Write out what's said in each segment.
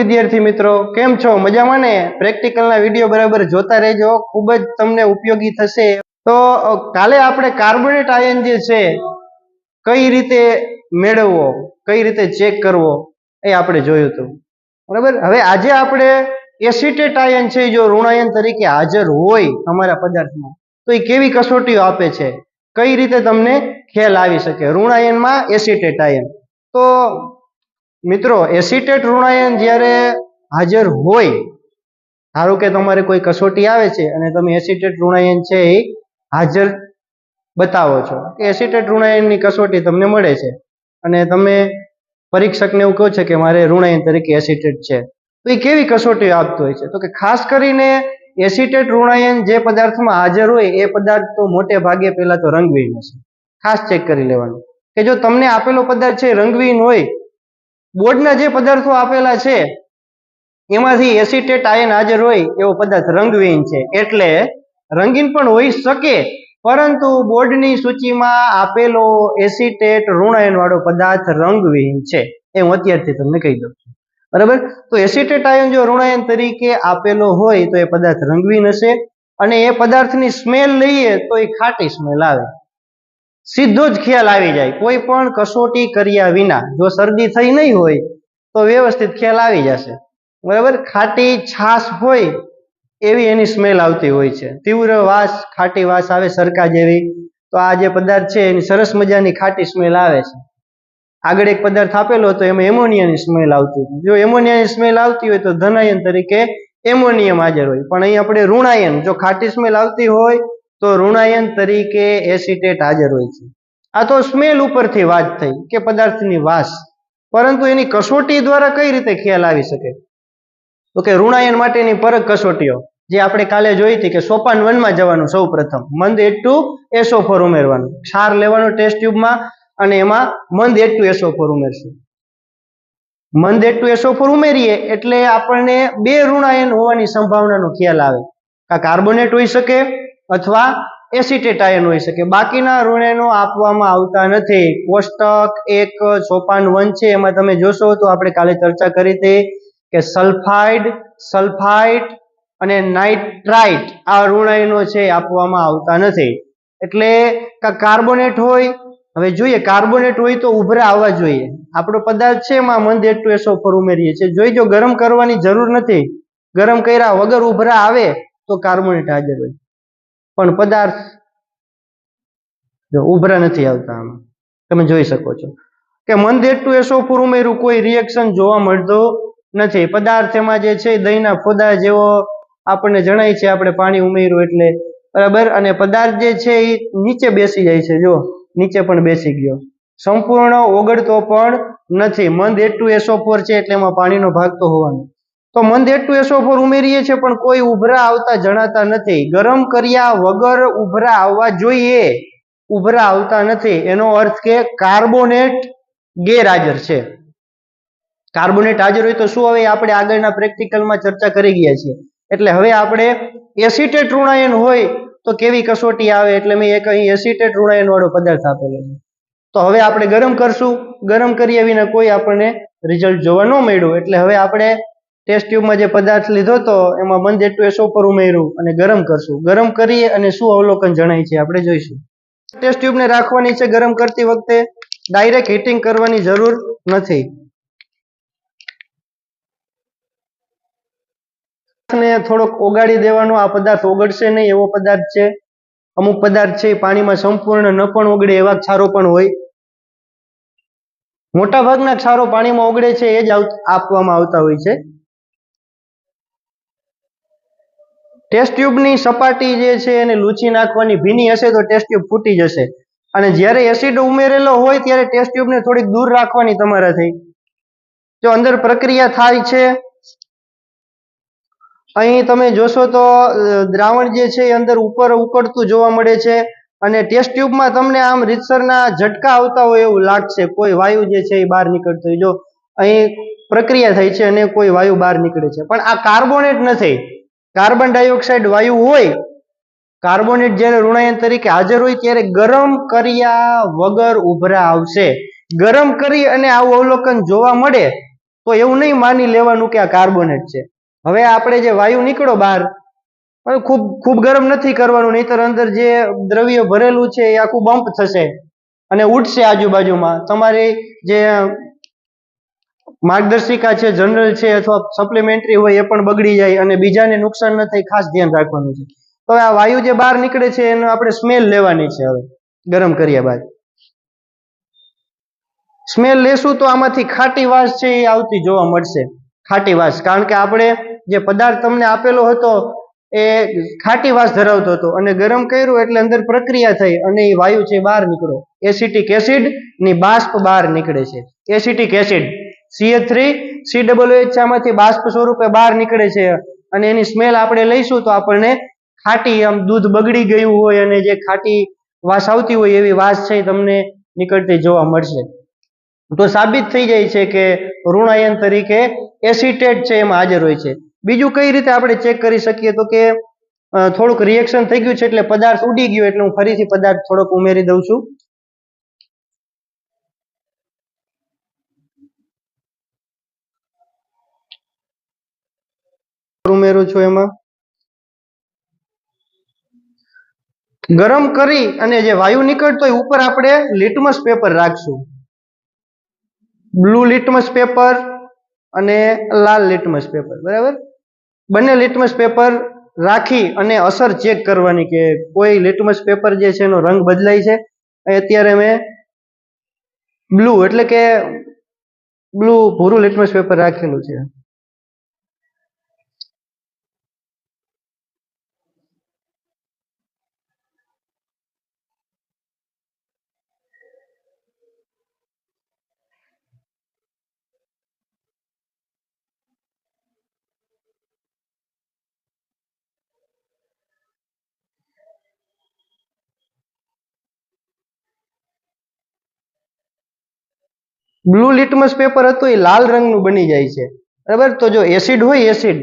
વિદ્યાર્થી મિત્રો, કેમ છો? મજામાં ને? પ્રેક્ટિકલના વીડિયો બરાબર જોતા રહેજો. ખૂબ જ તમને ઉપયોગી થશે. તો કાલે આપણે કાર્બોનેટ આયન જે છે, કઈ રીતે મેળવવો? કઈ રીતે ચેક કરવો? એ આપણે જોયું હતું. બરાબર? હવે આજે આપણે એસિટેટ આયન છે, જો ઋણાયન તરીકે હાજર હોય અમારા પદાર્થમાં, તો એ કેવી કસોટીઓ આપે છે? કઈ રીતે તમને ખ્યાલ આવી શકે? ઋણાયનમાં એસિટેટ આયન તો મિત્રો એસિટેટ ઋણાયન જ્યારે હાજર હોય, ધારો કે તમારે કોઈ કસોટી આવે છે અને તમે એસિટેટ ઋણાયન છે એ હાજર બતાવો છો, કે એસિટેટ ઋણાયનની કસોટી તમને મળે છે અને તમે પરીક્ષકને એવું કહો છો કે મારે ઋણાયન તરીકે એસિટેટ છે. તો એ કેવી કસોટી આપતો હોય છે? તો કે ખાસ કરીને એસિટેટ ઋણાયન જે પદાર્થમાં હાજર હોય, એ પદાર્થ તો મોટે ભાગે પહેલા તો રંગવિહીન હશે. ખાસ ચેક કરી લેવાનું. કે જો તમને આપેલો પદાર્થ છે રંગવિહીન હોય બોર્ડના જે પદાર્થો આપેલા છે, એમાંથી એસિટેટ આયન હાજર હોય એવો પદાર્થ રંગવિહીન છે. એટલે રંગીન પણ હોઈ શકે, પરંતુ બોર્ડની સૂચિમાં આપેલો એસિટેટ ઋણાયન વાળો પદાર્થ રંગવિહીન છે. એ હું અત્યારથી તમને કહી દઉં છું. બરાબર? તો એસિટેટ આયન જો ઋણાયન તરીકે આપેલો હોય તો એ પદાર્થ રંગવીન હશે અને એ પદાર્થની સ્મેલ લઈએ તો એ ખાટી સ્મેલ આવે. સીધો જ ખ્યાલ આવી જાય. કોઈ પણ કસોટી કર્યા વિના જો શરદી થઈ નહીં હોય, તો વ્યવસ્થિત ખ્યાલ આવી જશે. બરાબર? ખાટી છાશ હોય એવી એની સ્મેલ આવતી હોય છે. તીવ્ર વાસ, ખાટી વાસ આવે સરકા જેવી, તો આ જે પદાર્થ છે એની સરસ મજાની ખાટી સ્મેલ આવે છે. આગળ એક પદાર્થ આપેલો તો એમાં એમોનિયાની સ્મેલ આવતી હોય. જો એમોનિયાની સ્મેલ આવતી હોય, તો ધનાયન તરીકે એમોનિયમ હાજર હોય. પણ અહીં આપણે ઋણાયન, જો ખાટી સ્મેલ આવતી હોય તો ઋણાયન તરીકે એસિટેટ હાજર હોય છે. આ તો સ્મેલ ઉપરથી વાત થઈ કે પદાર્થની વાસ. પરંતુ એની કસોટી દ્વારા કઈ રીતે ખ્યાલ આવી શકે? તો કે ઋણાયન માટેની પરખ કસોટીઓ, જે આપણે કાલે જોઈ હતી કે સોપાન વનમાં જવાનું સૌ પ્રથમ મંદ એટલું એસો ફોર ઉમેરવાનું. ક્ષાર લેવાનો ટેસ્ટ ટ્યુબમાં અને એમાં મંદ એટલું એસો ફોર ઉમેરશું. મંદ એટલું એસો ફોર ઉમેરીએ એટલે આપણને બે ઋણાયન હોવાની સંભાવનાનો ખ્યાલ આવે. કાં કાર્બોનેટ હોઈ શકે અથવા એસિટેટ હોઈ શકે. બાકીના ઋણેનો આપવામાં આવતા નથી. કોષ્ટક એક સોપાન વન છે. એમાં તમે જોશો તો આપણે કાલે ચર્ચા કરી હતી કે સલ્ફાઇડ, સલ્ફાઇટ અને નાઇટ્રાઇટ આ ઋણયનો છે આપવામાં આવતા નથી. એટલે કાર્બોનેટ હોય, હવે જોઈએ, કાર્બોનેટ હોય તો ઉભરા આવવા જોઈએ. આપણો પદાર્થ છે એમાં મંદ એટલું એસો પર ઉમેરીએ છીએ. જોઈ જો ગરમ કરવાની જરૂર નથી. ગરમ કર્યા વગર ઉભરા આવે તો કાર્બોનેટ હાજર હોય. પણ પદાર્થ જો ઉભરા નથી આવતા આમાં. તમે જોઈ શકો છો. કે મંદિર ટુ એસો પર ઉમેર્યું, કોઈ રિએક્શન જોવા મળતો નથી. પદાર્થ એમાં જે છે, દહીંના ફોદા જેવો આપણને જણાય છે, આપણે પાણી ઉમેર્યું એટલે. બરાબર? અને પદાર્થ જે છે એ નીચે બેસી જાય છે. જો નીચે પણ બેસી ગયો. સંપૂર્ણ ઓગળતો પણ નથી. મંદ એટલું એસો ફોર છે, એટલે એમાં પાણીનો ભાગ તો હોવાનો. તો મંદ એટુ એસો ફોર ઉમેરીએ છીએ, પણ કોઈ ઉભરા આવતા જણાતા નથી. ગરમ કર્યા વગર ઉભરા આવવા જોઈએ. ઉભરા આવતા નથી. એનો અર્થ કે કાર્બોનેટ ગેરહાજર છે. કાર્બોનેટ હાજર હોય તો શું હવે આપણે આગળના પ્રેક્ટિકલમાં ચર્ચા કરી ગયા છીએ? એટલે હવે આપણે એસિટેટ ઋણાયન હોય તો કેવી કસોટી આવે? એટલે મેં એક અહીં એસિટેટ ઋણાયન વાળો પદાર્થ આપેલો છે. તો હવે આપણે ગરમ કરશું. ગરમ કરીએ વિના કોઈ આપણને રિઝલ્ટ જોવા ન મળ્યું. એટલે હવે આપણે ટેસ્ટ ટ્યુબમાં જે પદાર્થ લીધો તો એમાં મંદ જેટલું એસો પર ઉમેર્યું અને ગરમ કરશું. ગરમ કરીએ અને શું અવલોકન જણાય છે આપણે જોઈશું. ટેસ્ટ ટ્યુબને રાખવાની છે ગરમ કરતી વખતે ડાયરેક્ટ હીટિંગ કરવાની જરૂર નથી. થોડોક ઓગાળી દેવાનો આ પદાર્થ ઓગળશે નહીં એવો પદાર્થ છે. અમુક પદાર્થ છે પાણીમાં સંપૂર્ણ ન પણ ઓગળે એવા ક્ષારો પણ હોય. મોટાભાગના ક્ષારો પાણીમાં ઓગળે છે એ જ આપવામાં આવતા હોય છે. ટેસ્ટ ટ્યુબની સપાટી જે છે એને લૂછી નાખવાની ભીની હશે તો ટેસ્ટ ટ્યુબ ફૂટી જશે. અને જ્યારે એસિડ ઉમેરેલો હોય ત્યારે ટેસ્ટ ટ્યુબને થોડીક દૂર રાખવાની તમારાથી. જો અંદર પ્રક્રિયા થાય છે, અહીં તમે જોશો તો દ્રાવણ જે છે એ અંદર ઉપર ઉકળતું જોવા મળે છે અને ટેસ્ટ ટ્યુબમાં તમને આમ રીતસરના ઝટકા આવતા હોય એવું લાગશે. કોઈ વાયુ જે છે એ બહાર નીકળતો હોય. જો અહીં પ્રક્રિયા થઈ છે અને કોઈ વાયુ બહાર નીકળે છે. પણ આ કાર્બોનેટ નથી. કાર્બન ડાયોક્સાઇડ વાયુ હોય, કાર્બોનેટ જ્યારે ઋણાયન તરીકે હાજર હોય ત્યારે ગરમ કર્યા વગર ઉભરા આવશે. ગરમ કરી અને આવું અવલોકન જોવા મળે તો એવું નહીં માની લેવાનું કે આ કાર્બોનેટ છે. હવે આપણે જે વાયુ નીકળો બહાર ખૂબ ખૂબ ગરમ નથી કરવાનું, નહીતર અંદર જે દ્રવ્ય ભરેલું છે એ આખું બમ્પ થશે અને ઉડશે આજુબાજુમાં. તમારી જે માર્ગદર્શિકા છે, જનરલ છે અથવા સપ્લિમેન્ટરી હોય એ પણ બગડી જાય અને બીજાને નુકસાન ન થાય, ખાસ ધ્યાન રાખવાનું છે. તો આ વાયુ જે બહાર નીકળે છે, એનો આપણે સ્મેલ લેવાની છે હવે, ગરમ કર્યા બાદ. સ્મેલ લેશું તો આમાંથી ખાટી વાસ છે એ આવતી જોવા મળશે, ખાટી વાસ. કારણ કે આપણે જે પદાર્થ તમને આપેલો હતો, એ ખાટી વાસ ધરાવતો હતો અને ગરમ કર્યું એટલે અંદર પ્રક્રિયા થઈ અને એ વાયુ છે બહાર નીકળો એસિટિક એસિડની બાષ્પ બહાર નીકળે છે. Acetic acid CA three C double H આમાંથી બાષ્પ સ્વરૂપે બહાર નીકળે છે અને એની સ્મેલ આપણે લઈશું તો આપણને ખાટી આમ દૂધ બગડી ગયું હોય અને જે ખાટી વાસ આવતી હોય એવી વાસ છે તમને નીકળતી જોવા મળશે. તો સાબિત થઈ જાય છે કે ઋણાયન તરીકે એસિટેટ છે એમાં હાજર હોય છે. બીજું કઈ રીતે આપણે ચેક કરી શકીએ તો કે થોડુંક રિએક્શન થઈ ગયું છે એટલે પદાર્થ ઉડી ગયો એટલે હું ફરીથી પદાર્થ થોડોક ઉમેરી દઉં છું. ઉમેરું છું એમાં? ગરમ કરી અને જે વાયુ નીકળતો હોય ઉપર આપણે લિટમસ પેપર રાખશું. બ્લુ લિટમસ પેપર અને લાલ લિટમસ પેપર બરાબર? બંને લિટમસ પેપર રાખી અને અસર ચેક કરવાની કે કોઈ લિટમસ પેપર જે છે એનો રંગ બદલાય છે. અત્યારે મેં બ્લુ એટલે કે બ્લુ ભૂરું લિટમસ પેપર રાખેલું છે. બ્લુ લિટમસ પેપર હતું, એ લાલ રંગનું બની જાય છે. બરાબર? તો જો એસિડ હોય એસિડ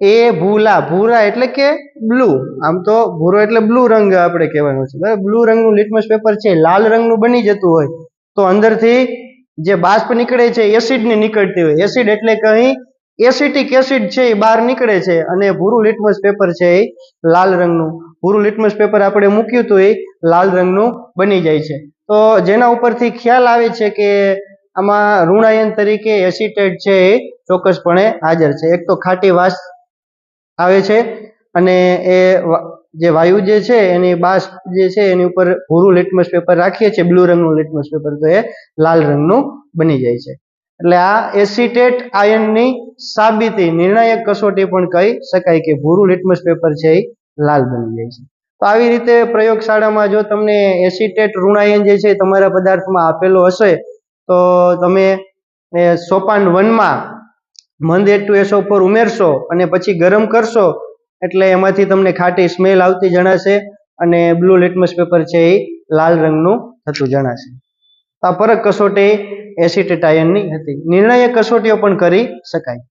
એ ભૂલા, ભૂરા એટલે કે બ્લુ આમ તો ભૂરો એટલે બ્લુ રંગ આપણે કહેવાનું છે. બરાબર? બ્લુ રંગનું લિટમસ પેપર છે, લાલ રંગનું બની જતું હોય. તો અંદરથી જે બાષ્પ નીકળે છે એસિડની નીકળતી હોય. એસિડ એટલે કંઈ એસિટિક એસિડ છે, એ બહાર નીકળે છે. અને ભૂરું લિટમસ પેપર છે, એ લાલ રંગનું. ભૂરું લિટમસ પેપર આપણે મૂક્યું હતું એ લાલ રંગનું બની જાય છે. તો જેના ઉપરથી ખ્યાલ આવે છે કે આમાં ઋણાયન તરીકે એસિટેટ છે એ ચોક્કસપણે હાજર છે. એક તો ખાટી વાસ આવે છે અને એ જે વાયુ જે છે એની બાષ્પ જે છે એની ઉપર ભૂરું લિટમસ પેપર રાખીએ છીએ બ્લુ રંગનું લિટમસ પેપર તો એ લાલ રંગનું બની જાય છે. એટલે આ એસિટેટ આયનની સાબિતી નિર્ણાયક કસોટી પણ કહી શકાય કે ભૂરું લિટમસ પેપર છે એ લાલ બની જાય છે. તો આવી રીતે પ્રયોગશાળામાં જો તમને એસિટેટ ઋણાયન જે છે તમારા પદાર્થમાં આપેલો હશે, તો તમે સોપાન વનમાં મંદ એટ ટુ એસો ઉપર ઉમેરશો અને પછી ગરમ કરશો, એટલે એમાંથી તમને ખાટી સ્મેલ આવતી જણાશે અને બ્લુ લેટમસ પેપર છે એ લાલ રંગનું થતું જણાશે. આ પરક કસોટી એસિટેટ આયનની હતી. નિર્ણાયક કસોટીઓ પણ કરી શકાય.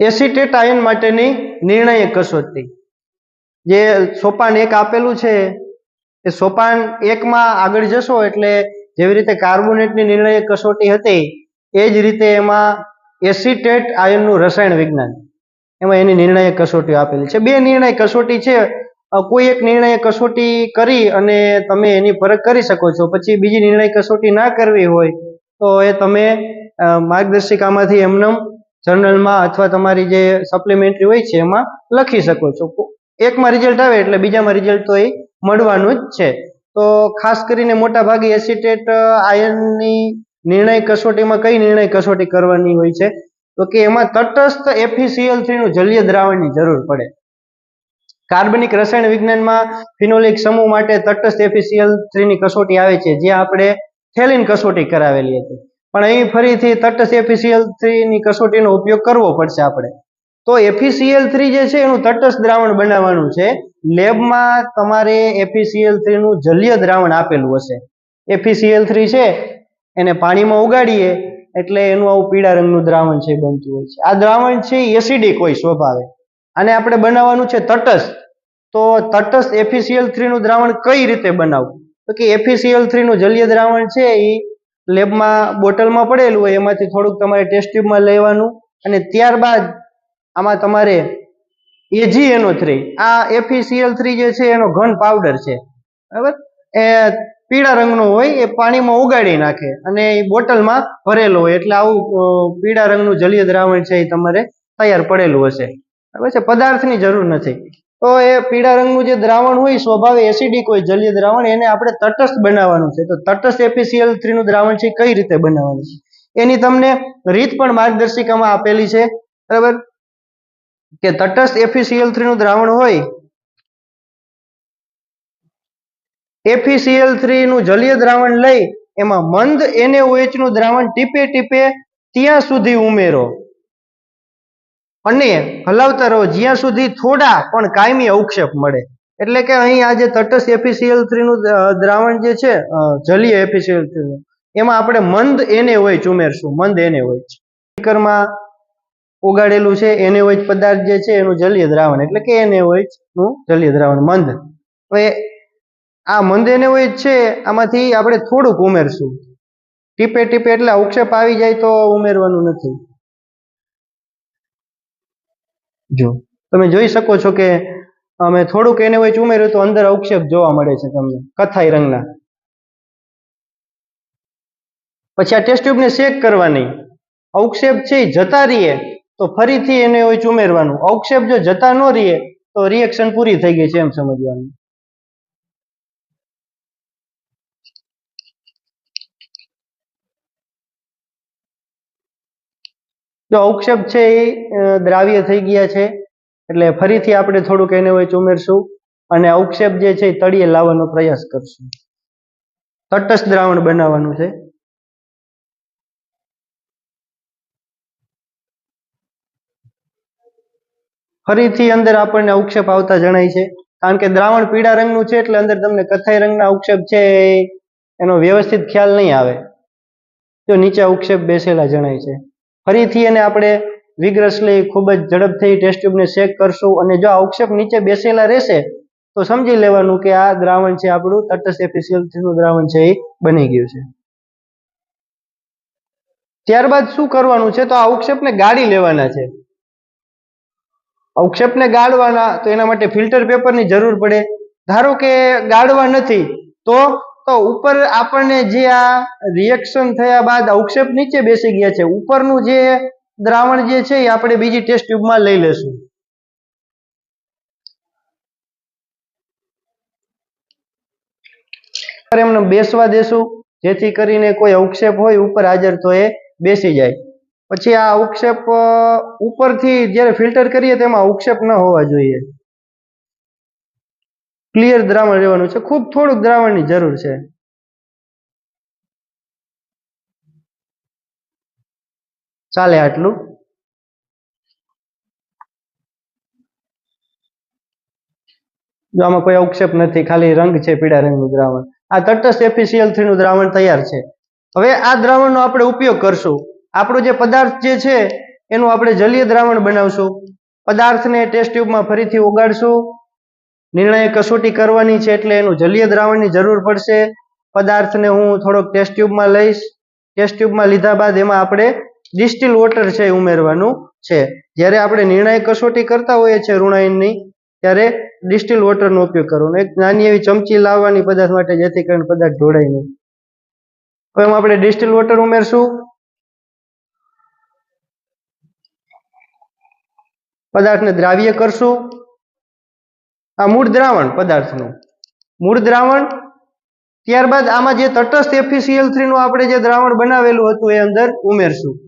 એસિટેટ આયન માટેની નિર્ણાયક કસોટી જે સોપાન એક આપેલું છે, એ સોપાન એકમાં આગળ જશો એટલે જેવી રીતે કાર્બોનેટની નિર્ણાયક કસોટી હતી, એ જ રીતે એમાં એસિટેટ આયનનું રસાયણ વિજ્ઞાન. એમાં એની નિર્ણાયક કસોટી આપેલી છે. બે નિર્ણય કસોટી છે કોઈ એક નિર્ણય કસોટી કરી અને તમે એની ફરક કરી શકો છો. પછી બીજી નિર્ણય કસોટી ના કરવી હોય, તો એ તમે માર્ગદર્શિકામાંથી એમનેમ જર્નલમાં અથવા તમારી જે સપ્લિમેન્ટરી હોય છે એમાં લખી શકો છો. એકમાં રિઝલ્ટ આવે એટલે બીજામાં રિઝલ્ટ તો એ મળવાનું જ છે. તો ખાસ કરીને મોટા ભાગે એસિટેટ આયનની નિર્ણય કસોટીમાં કઈ નિર્ણય કસોટી કરવાની હોય છે? તો કે એમાં તટસ્થ એફીસીએલ થ્રીનું જલીય દ્રાવણની જરૂર પડે. કાર્બનિક રસાયણ વિજ્ઞાનમાં ફિનોલિક સમૂહ માટે તટસ્થ એફીસીએલ થ્રીની કસોટી આવે છે. જે આપણે થેલિન કસોટી કરાવેલી હતી. પણ અહીં ફરીથી તટસ્થ એફીસીએલ થ્રીની કસોટીનો ઉપયોગ કરવો પડશે આપણે. તો એફીસીએલ થ્રી જે છે એનું તટસ્થ દ્રાવણ બનાવવાનું છે. લેબમાં તમારે એફીસીએલ થ્રીનું જલીય દ્રાવણ આપેલું હશે. એફીસીએલ થ્રી છે, એને પાણીમાં ઉગાડીએ, એટલે એનું આવું પીળા રંગનું દ્રાવણ છે બનતું હોય છે. આ દ્રાવણ છે એસિડિક હોય સ્વભાવે આને આપણે બનાવવાનું છે તટસ્થ. તો તટસ્થ એફીસીએલ થ્રીનું દ્રાવણ કઈ રીતે બનાવવું? તો કે એફીસીએલ થ્રીનું જલીય દ્રાવણ છે એ લેબમાં બોટલમાં પડેલું હોય, એમાંથી થોડુંક તમારે ટેસ્ટ ટ્યુબમાં લેવાનું અને ત્યારબાદ આમાં તમારે એજીએનઓ થ્રી આ એફીસીએલ થ્રી જે છે, એનો ઘન પાવડર છે. બરાબર? એ પીળા રંગનો હોય, એ પાણીમાં ઉગાડી નાખે અને એ બોટલમાં ભરેલો હોય. એટલે આવું પીળા રંગનું જલીય દ્રાવણ છે એ તમારે તૈયાર પડેલું હશે. બરાબર છે? પદાર્થની જરૂર નથી. તો એ પીળા રંગનું જે દ્રાવણ હોય સ્વભાવે એસિડિક હોય, જલીય દ્રાવણ, એને આપણે તટસ્થ બનાવવાનું છે. તો તટસ્થ એપીસીએલ થ્રીનું દ્રાવણ છે કઈ રીતે બનાવવાનું છે? એની તમને રીત પણ માર્ગદર્શિકામાં આપેલી છે. બરાબર? કે તટસ્થ એફીસીએલ થ્રીનું દ્રાવણ હોય એફીસીએલ થ્રીનું જલીય દ્રાવણ લઈ, એમાં મંદ NaOH નું દ્રાવણ ટીપે ટીપે ત્યાં સુધી ઉમેરો. અને હલાવતા રહો. જ્યાં સુધી થોડા પણ કાયમી અવક્ષેપ મળે. એટલે કે અહીં આ જે તટસ્થ એફિસિયલ થ્રીનું દ્રાવણ જે છે જલીય એફિસિયલ થ્રીનું, એમાં આપણે મંદ એને હોય ઉમેરશું. મંદ એને હોય સ્પીકરમાં ઉગાડેલું છે, એને હોય પદાર્થ જે છે, એનું જલીય દ્રાવણ. એટલે કે NaOH નું જલીય દ્રાવણ. મંદ. હવે આ મંદ એને હોય છે, આમાંથી આપણે થોડુંક ઉમેરશું. ટીપે ટીપે એટલે અવક્ષેપ આવી જાય તો ઉમેરવાનું નથી. જો. તમે જોઈ શકો છો કે અમે થોડુંક એને વચ્ચે ઉમેર્યું તો અંદર અવક્ષેપ જોવા મળે છે તમને, કથાઈ રંગના. પછી આ ટેસ્ટ ટ્યુબને શેક કરવાની. અવક્ષેપ છે જતા રહીએ તો ફરીથી એને હોય ઉમેરવાનું. અવક્ષેપ જો જતા ન રહીએ તો રિએક્શન પૂરી થઈ ગઈ છે એમ સમજવાનું. જો અવક્ષેપ છે એ દ્રાવ્ય થઈ ગયા છે, એટલે ફરીથી આપણે થોડુંક એને હોય ઉમેરશું અને અવક્ષેપ જે છે એ તળિયે લાવવાનો પ્રયાસ કરશું. તટસ્થ દ્રાવણ બનાવવાનું છે. ફરીથી અંદર આપણને અવક્ષેપ આવતા જણાય છે. કારણ કે દ્રાવણ પીળા રંગનું છે એટલે અંદર તમને કથાઈ રંગના અવક્ષેપ છે એનો વ્યવસ્થિત ખ્યાલ નહીં આવે. જો નીચે અવક્ષેપ બેસેલા જણાય છે. ફરીથી એને આપણે વિગ્રસલી ખૂબ જ ઝડપથી ટેસ્ટ ટ્યુબને શેક કરશું અને જો આ અવક્ષેપ નીચે બેસેલા રહેશે, તો સમજી લેવાનું કે આ દ્રાવણ છે આપણું, તટસ્થ એફિસિયલનું દ્રાવણ છે એ બની ગયું છે. ત્યારબાદ શું કરવાનું છે? તો આ અવક્ષેપને ગાળી લેવાના છે. અવક્ષેપને ગાળવાના, તો એના માટે ફિલ્ટર પેપરની જરૂર પડે. ધારો કે ગાળવા નથી, તો તો ઉપર આપણને જે આ રિએક્શન થયા બાદ અવક્ષેપ નીચે બેસી ગયા છે. ઉપરનું જે દ્રાવણ જે છે એ આપણે બીજી ટેસ્ટ ટ્યુબમાં લઈ લેશું. એમને બેસવા દેશું. જેથી કરીને કોઈ અવક્ષેપ હોય, ઉપર હાજર તો એ બેસી જાય. પછી આ અવક્ષેપ ઉપરથી જ્યારે ફિલ્ટર કરીએ તેમાં અવક્ષેપ ન હોવા જોઈએ. ક્લિયર દ્રાવણ રહેવાનું છે. ખૂબ થોડુંક દ્રાવણની જરૂર છે. ચાલે આટલું? જો આમાં કોઈ અવક્ષેપ નથી, ખાલી રંગ છે પીળા રંગનું દ્રાવણ. આ તટસ્થ એફિશિયલ થ્રીનું દ્રાવણ તૈયાર છે. હવે આ દ્રાવણનો આપણે ઉપયોગ કરશું. આપણો જે પદાર્થ જે છે, એનું આપણે જલીય દ્રાવણ બનાવશું. પદાર્થને ટેસ્ટ ટ્યુબમાં ફરીથી ઓગાળશું. નિર્ણય કસોટી કરવાની છે એટલે એનું જલીય દ્રાવણની જરૂર પડશે. પદાર્થને હું થોડોક ટેસ્ટ ટ્યુબમાં લઈશ. ટેસ્ટ ટ્યુબમાં લીધા બાદ એમાં આપણે ડિસ્ટિલ વોટર છે એ ઉમેરવાનું છે. જ્યારે આપણે નિર્ણય કસોટી કરતા હોઈએ છીએ ઋણાયનની ત્યારે ડિસ્ટિલ વોટરનો ઉપયોગ કરવાનો. એક નાની એવી ચમચી લાવવાની પદાર્થ માટે જેથી કરીને પદાર્થ ઢોળાય નહીં. હવે એમાં આપણે ડિસ્ટિલ વોટર ઉમેરશું. પદાર્થને દ્રાવ્ય કરશું. આ મૂળ દ્રાવણ પદાર્થનું. મૂળ દ્રાવણ, ત્યારબાદ આમાં જે તટસ્થ એફીસીએલનું આપણે જે દ્રાવણ બનાવેલું હતું એ અંદર ઉમેરશું.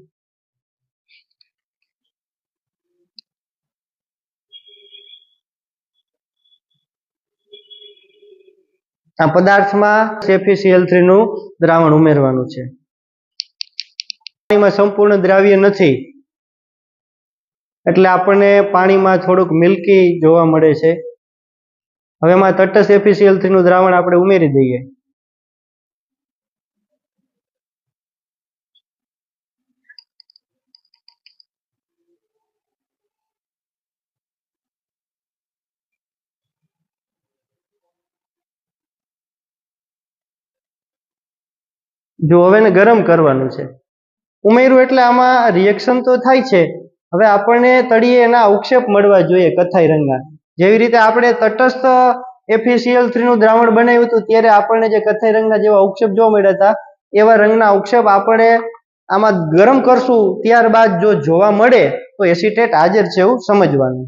આ પદાર્થમાં એફીસીએલ થ્રીનું દ્રાવણ ઉમેરવાનું છે. પાણીમાં સંપૂર્ણ દ્રાવ્ય નથી. એટલે આપણને પાણીમાં થોડુંક મિલ્કી જોવા મળે છે. હવે એમાં તટસ્થ એફીસીએલનું દ્રાવણ આપણે ઉમેરી દઈએ. જો હવે એને ગરમ કરવાનું છે. ઉમેર્યું એટલે આમાં રિએક્શન તો થાય છે. હવે આપણને તળિયે એના અવક્ષેપ મળવા જોઈએ કથાઈ રંગના. જેવી રીતે આપણે તટસ્થ એફીસીએલનું દ્રાવણ બનાવ્યું હતું, ત્યારે આપણને જે કથાઈ રંગના જેવા ઉક્ષેપ જોવા મળ્યા હતા, એવા રંગના ઉક્ષેપ આપણે આમાં ગરમ કરશું, ત્યારબાદ જો જોવા મળે તો એસિટેટ હાજર છે એવું સમજવાનું.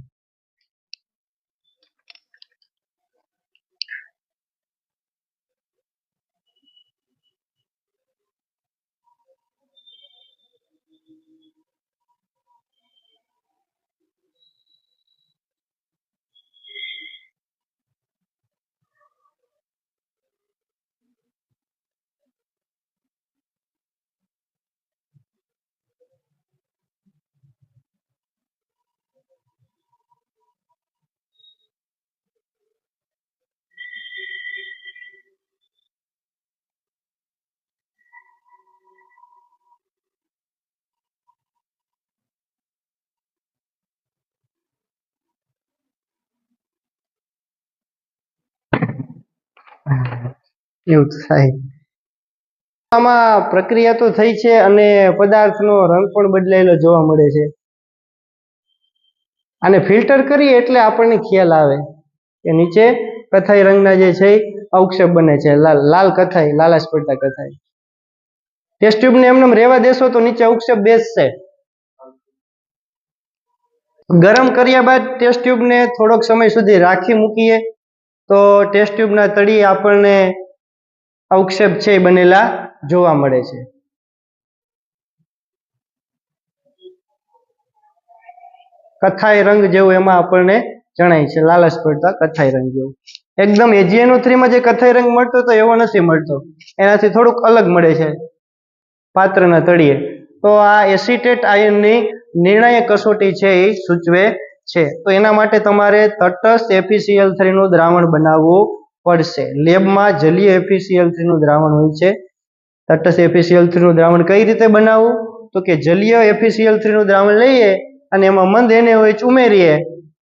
એવું સાહેબ આમાં પ્રક્રિયા તો થઈ છે અને પદાર્થનો રંગ પણ બદલાયેલો જોવા મળે છે. અને ફિલ્ટર કરીએ એટલે આપણને ખ્યાલ આવે કે નીચે કથાઈ રંગના જે છે અવક્ષેપ બને છે. લાલ લાલ કથાઈ લાલાશ પડતા કથાઈ. ટેસ્ટ ટ્યુબને એમને રહેવા દેશો તો નીચે અવક્ષેપ બેસશે. ગરમ કર્યા બાદ ટેસ્ટ ટ્યુબને થોડોક સમય સુધી રાખી મૂકીએ. તો ટેસ્ટ ટ્યુબના તળિયે આપણને અવક્ષેપ છે એ બનેલા જોવા મળે છે. કથાઈ રંગ જેવું એમાં આપણને જણાય છે, લાલચ પડતા કથાઈ રંગ જેવું. એકદમ એજીએનઓ થ્રીમાં જે કથાઈ રંગ મળતો હતો, એવો નથી મળતો. એનાથી થોડુંક અલગ મળે છે પાત્રના તળિયે તો આ એસિટેટ આયનની નિર્ણાયક કસોટી છે એ સૂચવે છે. તો એના માટે તમારે તટસ્થ એફીસીએલ થ્રીનું દ્રાવણ બનાવવું પડશે. લેબમાં જલીય એફીસીએલ થ્રીનું દ્રાવણ હોય છે. તટસ્થ એફીસીએલ થ્રીનું દ્રાવણ કઈ રીતે બનાવવું? તો કે જલીય એફીસીએલ થ્રીનું દ્રાવણ લઈએ અને એમાં મંદ એને હોય ઉમેરીએ.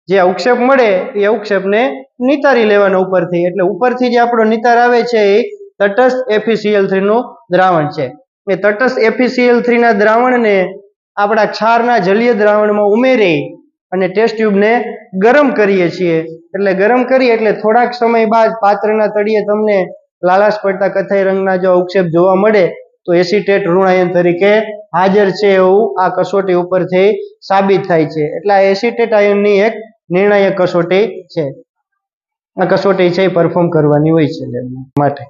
જે અવક્ષેપ મળે એ અવક્ષેપને નિતારી લેવાનો ઉપરથી. એટલે ઉપરથી જે આપણો નિતાર આવે છે એ તટસ્થ એફીસીએલ થ્રીનું દ્રાવણ છે. એ તટસ્થ એફીસીએલ થ્રીના દ્રાવણને આપણા ક્ષારના જલીય દ્રાવણમાં ઉમેરી અને ટેસ્ટ ટ્યુબને ગરમ કરીએ છીએ. એટલે ગરમ કરીએ એટલે થોડાક સમય બાદ પાત્રના તળિયે તમને લાલાશ પડતા કથાઈ રંગના જો અવક્ષેપ જોવા મળે, તો એસિટેટ ઋણાયન તરીકે હાજર છે એવું આ કસોટી ઉપરથી સાબિત થાય છે. એટલે આ એસિટેટ આયનની એક નિર્ણાયક કસોટી છે. આ કસોટી છે એ પરફોર્મ કરવાની હોય છે માટે.